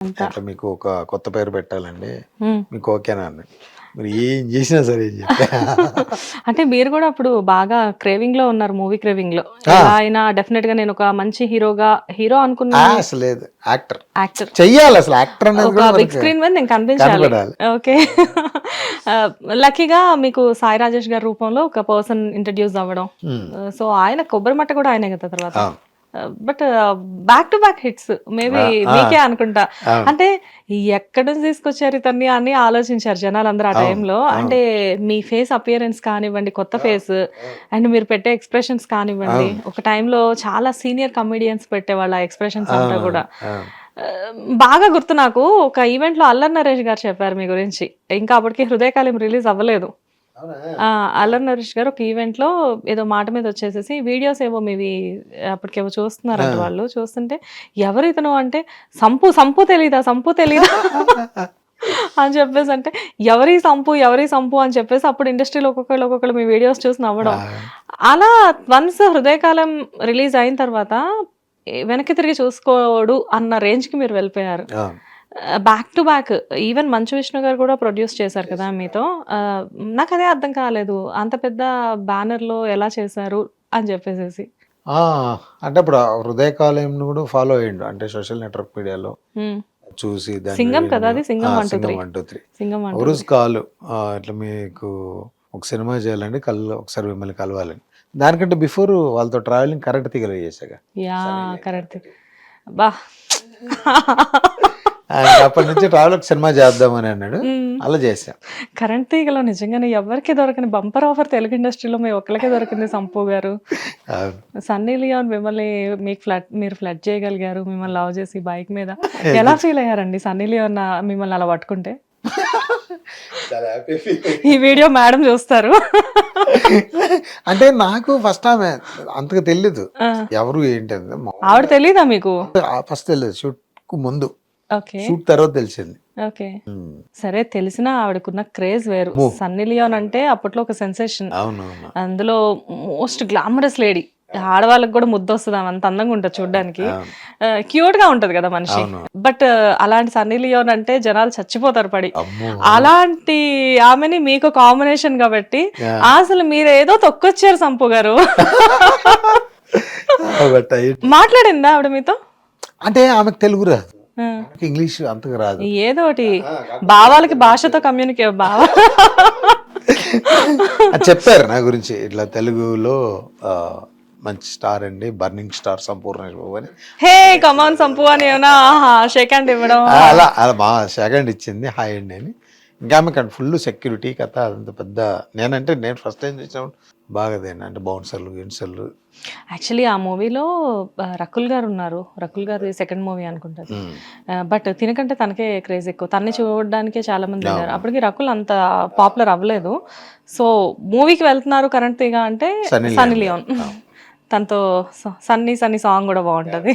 అట్లా మీకు ఒక కొత్త పేరు పెట్టాలండి. మీకు ఓకేనా అండి? మీరు ఏం చేసినా సరే అంటే మీరు కూడా అప్పుడు బాగా క్రేవింగ్లో ఉన్నారు మూవీ క్రేవింగ్లో. ఆ. ఎలా అయినా డెఫినెట్గా నేను ఒక మంచి హీరోగా హీరో అనుకున్న అసలు లేదు. యాక్టర్ యాక్టర్ చెయ్యాలి అసలు. యాక్టర్ అనేది బిగ్ స్క్రీన్ మీద నేను కనిపించాలి. ఓకే. లక్కీగా మీకు సాయి రాజేష్ గారి రూపంలో ఒక పర్సన్ ఇంట్రడ్యూస్ అవ్వడం. సో ఆయన కొబ్బరి మట్ట కూడా ఆయనే కదా తర్వాత. But back to back hits maybe ఆ, ఆ. మీకే అనుకుంటా. అంటే ఎక్కడ నుంచి తీసుకొచ్చారు ఇతన్ని అని ఆలోచించారు జనాలు అందరూ ఆ టైంలో. అంటే మీ ఫేస్ అపియరెన్స్ కానివ్వండి కొత్త ఫేస్ అండ్ మీరు పెట్టే ఎక్స్ప్రెషన్స్ కానివ్వండి. ఒక టైంలో చాలా సీనియర్ కమెడియన్స్ పెట్టేవాళ్ళ ఎక్స్ప్రెషన్స్ అంతా కూడా. ఆ, బాగా గుర్తు నాకు ఒక ఈవెంట్లో అల్లర్ నరేష్ గారు చెప్పారు మీ గురించి ఇంకా అప్పటికి హృదయకాలం రిలీజ్ అవ్వలేదు ఆ, అల్లర్ నరేష్ గారు ఒక ఈవెంట్లో ఏదో మాట మీద వచ్చేసేసి వీడియోస్ ఏవో మీవి అప్పటికేవో చూస్తున్నారంట. వాళ్ళు. చూస్తుంటే ఎవరు ఇతను అంటే సంపు సంపు తెలీదా సంపు తెలీదా? అని చెప్పేసి అంటే ఎవరి సంపు ఎవరి సంపు అని చెప్పేసి అప్పుడు ఇండస్ట్రీలో ఒక్కొక్కళ్ళు ఒక్కొక్కళ్ళు మీ వీడియోస్ చూసి నవ్వడం. అలా వన్స్ హృదయకాలం రిలీజ్ అయిన తర్వాత వెనక్కి తిరిగి చూసుకోడు అన్న రేంజ్కి మీరు వెళ్ళిపోయారు. Back to back even Manchu Vishnu గారు కూడా ప్రొడ్యూస్ చేశారు కదా మీతో. ఆ, నాకు అదే అర్థం కాలేదు. అంత పెద్ద బ్యానర్లో ఎలా చేశారు అని చెప్పేసి అంటే ఇప్పుడు ఆ హృదయకాలయం కూడా ఫాలో అయ్యిండు. అంటే సోషల్ నెట్వర్క్ మీడియాలో చూసి సింగం కదా అది? సింగం. One two three. రోజు కాలు ఇట్లా మీకు ఒక సినిమా చేయాలండి కళ్ళు ఒకసారి మిమ్మల్ని కలవాలని. దానికంటే బిఫోర్ వాళ్ళతో ట్రావెలింగ్ కరెక్ట్ తీగలు చేశాక యా కరెక్ట్. బా. అప్పటి నుంచి ట్రావెల్ ఒక సినిమా చేద్దామని అన్నాడు. అలా చేశాం. కరెంట్ తీగలో నిజంగానే ఎవరికి దొరకని బంపర్ ఆఫర్ తెలుగు ఇండస్ట్రీలో మీ ఒక్కరికే దొరికింది సంపు గారు. సన్నీ లియోన్ మిమ్మల్ని మీకు ఫ్లడ్ మీరు ఫ్లడ్ చేయగలిగారు మిమ్మల్ని లవ్ చేసి బైక్ మీద. ఎలా ఫీల్ అయ్యారండి సన్నీ లియోన్ నా- మిమ్మల్ని అలా పట్టుకుంటే? ఈ వీడియో మేడం చూస్తారు. అంటే నాకు ఫస్ట్ ఆమె అంతగా తెలియదు ఆ. ఎవరు ఏంటంటే ఆవిడ తెలీదా మీకు? ఫస్ట్ తెలియదు షూట్కు ముందు. షూట్ తర్వాత తెలిసింది. ఓకే. సరే తెలిసినా ఆవిడకున్న క్రేజ్ వేరు. సన్నీ లియోన్ అంటే అప్పట్లో ఒక సెన్సేషన్. అందులో మోస్ట్ గ్లామరస్ లేడీ. ఆడవాళ్ళకి కూడా ముద్ద వస్తుంది అంత అందంగా ఉంటుంది చూడడానికి. క్యూట్గా ఉంటది కదా మనిషి. బట్ అలాంటి సన్నీ లియోన్ అంటే జనాలు చచ్చిపోతారు పడి. అలాంటి ఆమెని మీకు కాంబినేషన్ కాబట్టి. అసలు మీరు ఏదో తొక్కొచ్చారు సంపు గారు. మాట్లాడిందా ఆవిడ మీతో? అంటే ఆమెకు తెలుగు రాదు. ఇంగ్లీష్ అంతగా రాదు. ఏదో ఒకటి. భావాలకి భాషతో కమ్యూనికేట్ భావ. చెప్పారు నా గురించి. ఇట్లా తెలుగులో మంచి స్టార్ అండి. బర్నింగ్ స్టార్ సంపూర్ణ బాబు అని. హే కమాన్ సంపు అని షేక్ హ్యాండ్ ఇవ్వడం. అలా అలా మా సెకండ్ ఇచ్చింది. హాయ్ అండి అని. ఇంకా ఫుల్ సెక్యూరిటీ కథ అదంత పెద్ద. నేనంటే నేను ఫస్ట్ టైం చూసినప్పుడు బాగా దేని అంటే బౌన్సర్లు గిన్సర్లు యాక్చువల్లీ ఆ మూవీలో రకుల్ గారు ఉన్నారు. రకుల్ గారి సెకండ్ మూవీ అనుకుంటారు. బట్ తినకంటే తనకే క్రేజ్ ఎక్కువ. తన్ని చూడడానికే చాలా మంది. ఉన్నారు అప్పటికి రకుల్ అంత పాపులర్ అవ్వలేదు. సో మూవీకి వెళ్తున్నారు కరెంట్గా అంటే సన్నీ లియోన్. తనతో సన్నీ సన్నీ సాంగ్ కూడా బాగుంటది.